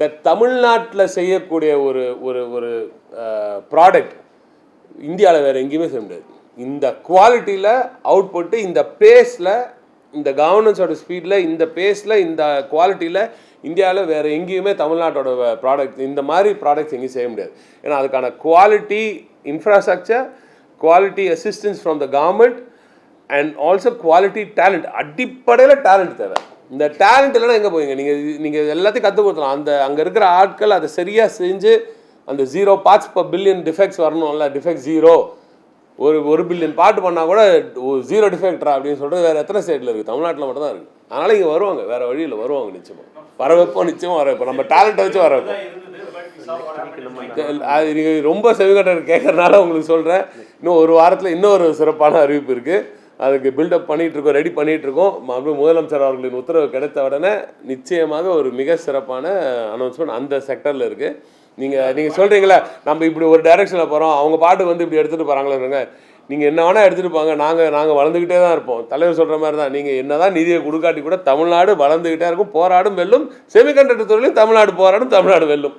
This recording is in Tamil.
தட் தமிழ்நாட்டில் செய்யக்கூடிய ஒரு ஒரு ஒரு ப்ராடக்ட் இந்தியாவில் வேறு எங்கேயுமே செய்ய முடியாது. இந்த குவாலிட்டியில் அவுட்புட்டு இந்த பேஸில் இந்த கவர்னன்ஸோட ஸ்பீடில் இந்த பேஸில் இந்த குவாலிட்டியில் இந்தியாவில் வேறு எங்கேயுமே தமிழ்நாட்டோட ப்ராடக்ட் இந்த மாதிரி ப்ராடக்ட்ஸ் எங்கேயும் செய்ய முடியாது. ஏன்னா அதுக்கான quality infrastructure quality assistance from the government and also quality talent அடிப்படையில் டேலண்ட் தேவை. இந்த டேலண்ட் இல்லைன்னா எங்கே போவீங்க? நீங்கள் நீங்கள் எல்லாத்தையும் கற்றுக் கொடுத்தலாம் அந்த அங்கே இருக்கிற ஆட்கள் அதை சரியாக செஞ்சு அந்த zero parts per billion defects வரணும்ல டிஃபெக்ட் ஜீரோ ஒரு ஒரு பில்லியன் பாட்டு பண்ணால் கூட ஜீரோ டிஃபெக்டரா அப்படின்னு சொல்கிறது வேறு எத்தனை ஸ்டேட்டில் இருக்குது தமிழ்நாட்டில் மட்டும் தான் இருக்குது அதனால் இங்கே வருவாங்க. வேறு வழியில் வருவாங்க நிச்சயமாக வர வைப்போம் நிச்சயமாக வர வைப்போம். நம்ம டேலண்ட்டை வச்சு வர வைப்போம். அது நீங்கள் ரொம்ப செவிகட்டர் கேட்குறதுனால உங்களுக்கு சொல்கிறேன் இன்னும் ஒரு வாரத்தில் இன்னொரு சிறப்பான அறிவிப்பு இருக்குது அதுக்கு பில்டப் பண்ணிகிட்ருக்கோம் இருக்கோம் ரெடி பண்ணிகிட்ருக்கோம் இருக்கோம் மறுபடியும் முதலமைச்சர் அவர்களின் உத்தரவு கிடைத்த உடனே நிச்சயமாக ஒரு மிக சிறப்பான அனௌன்ஸ்மெண்ட் அந்த செக்டரில் இருக்குது நீங்கள் நீங்கள் சொல்கிறீங்களே நம்ம இப்படி ஒரு டைரெக்ஷனில் போகிறோம் அவங்க பாட்டு வந்து இப்படி எடுத்துகிட்டு போகிறாங்களேங்க நீங்கள் என்ன வேணால் எடுத்துகிட்டு போங்க. நாங்கள் நாங்கள் வளர்ந்துக்கிட்டே தான் இருப்போம். தலைவர் சொல்கிற மாதிரி தான் நீங்கள் என்ன தான் நிதியை கொடுக்காட்டி கூட தமிழ்நாடு வளர்ந்துக்கிட்டே இருக்கும். போராடும் வெல்லும். செமிகண்டக்டர் துறையிலும் தமிழ்நாடு போராடும் தமிழ்நாடு வெல்லும்.